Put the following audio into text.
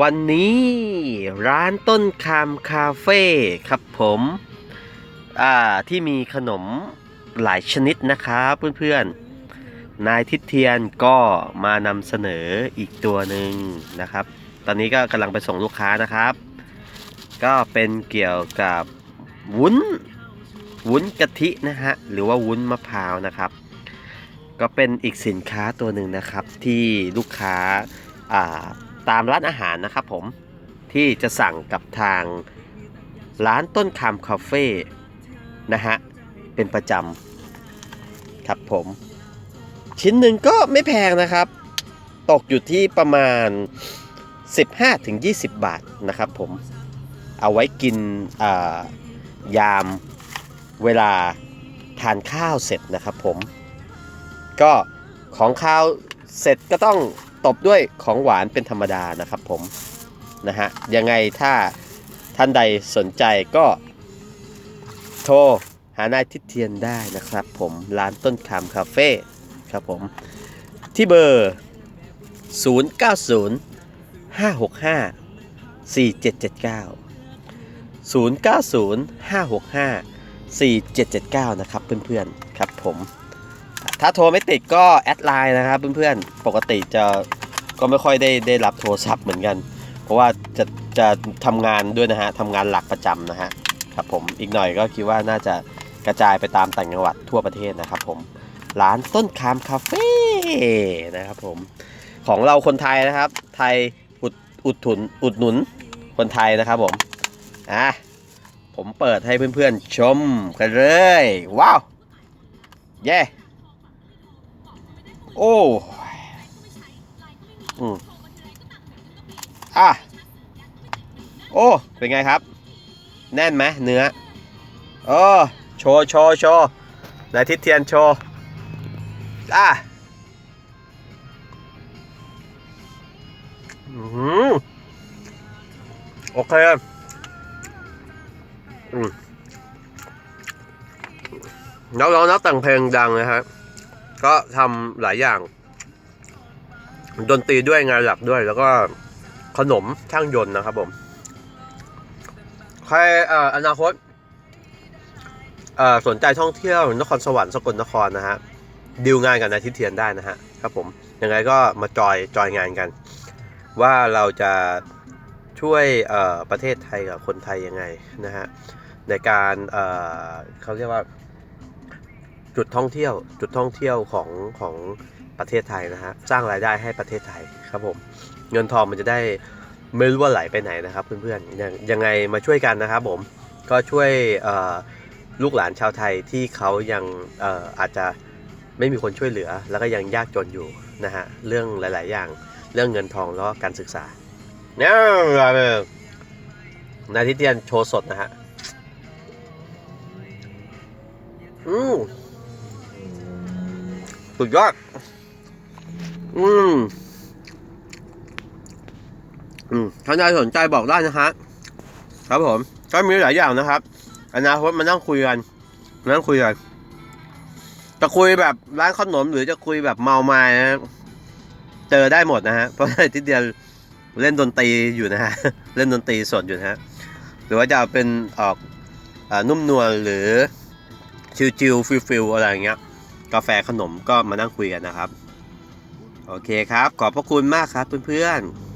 วันนี้ร้านต้นคามคาเฟ่ครับผมอ่าที่มีขนมหลายชนิดนะครับเพื่อนๆ นายทิศเทียนก็มานำเสนออีกตัวหนึ่งนะครับ ตอนนี้ก็กำลังไปส่งลูกค้านะครับ ก็เป็นเกี่ยวกับวุ้นวุ้นกะทินะฮะหรือว่าวุ้นมะพร้าวนะครับ ก็เป็นอีกสินค้าตัวหนึ่งนะครับที่ลูกค้าอ่า ตามร้านอาหารนะครับผมที่จะสั่งกับทางร้านต้นคำคาเฟ่นะฮะ เป็นประจำครับผม ชิ้นหนึ่งก็ไม่แพงนะครับ ตกอยู่ที่ประมาณ 15-20 บาทนะครับผม เอาไว้กินยามเวลาทานข้าวเสร็จนะครับผม ก็ของข้าวเสร็จก็ต้อง ตบด้วยของหวานเป็นธรรมดานะครับผมนะฮะยังไงถ้าท่านใดสนใจก็โทรหานายทิศเทียนได้นะครับผมร้านต้นคำคาเฟ่ครับผมที่เบอร์ 090 565 4779 090 565 4779 นะครับเพื่อนๆ ครับผม ถ้าโทรไม่ติดก็แอดไลน์นะครับเพื่อนๆ ปกติจะก็ไม่ค่อยได้ได้รับโทรศัพท์เหมือนกัน เพราะว่าจะจะทำงานด้วยนะฮะทำงานหลักประจำนะฮะครับผมอีกหน่อยก็คิดว่าน่าจะกระจายไปตามต่างจังหวัดทั่วประเทศนะครับผมร้านต้นคามคาเฟ่นะครับผมของเราคนไทยนะครับ ไทยอุดอุดถุนอุดหนุนคนไทยนะครับผมอะผมเปิดให้เพื่อนๆชมกันเลย ว้าว เย้ โอ้อืมอะโอ้ เป็นไงครับ แน่นไหมเนื้อเออโชว์โชว์โชว์นายทิศเทียนโชว์อะอือหือโอเคอืมแล้วเรานักแต่งเพลงดังนะฮะ ก็ทำหลายอย่าง ดนตรีด้วยงานหลักด้วย แล้วก็ขนมช่างยนต์นะครับผมใครออนาคตสนใจท่องเที่ยวนครสวรรค์สกลนครนะฮะดีลงานกับนายทิเทียนได้นะฮะครับผมยังไงก็มาจอยจอยงานกัน ว่าเราจะช่วยประเทศไทยกับคนไทยยังไงนะฮะในการเขาเรียกว่า จุดท่องเที่ยว จุดท่องเที่ยวของของประเทศไทยนะฮะสร้างรายได้ให้ประเทศไทยครับผมเงินทองมันจะได้ไม่รู้ว่าไหลไปไหนนะครับเพื่อนๆยังยังไงมาช่วยกันนะครับผมก็ช่วยลูกหลานชาวไทยที่เขายังอออาจจะไม่มีคนช่วยเหลือ แล้วก็ยังยากจนอยู่นะฮะเรื่องหลาย ๆ อย่างเรื่องเงินทองแล้วก็การศึกษาเนี่ยนายทิเตียนโชว์สดนะฮะอืม สุดยอด อืม อืมท่านใดสนใจบอกได้นะฮะ ครับผม ก็มีหลายอย่างนะครับ อนาคตมานั่งคุยกันมานั่งคุยกัน จะคุยแบบร้านขนมหรือจะคุยแบบเมาไม้นะเจอได้หมดนะฮะ เพราะว่าที่เดียวเล่นดนตรีอยู่นะฮะ เล่นดนตรีสดอยู่นะฮะ หรือว่าจะเป็นออกอนุ่มนวลหรือชิวๆฟิลๆอะไรอย่างเงี้ย กาแฟขนมก็มานั่งคุยกันนะครับ โอเคครับ ขอบพระคุณมากครับเพื่อนๆ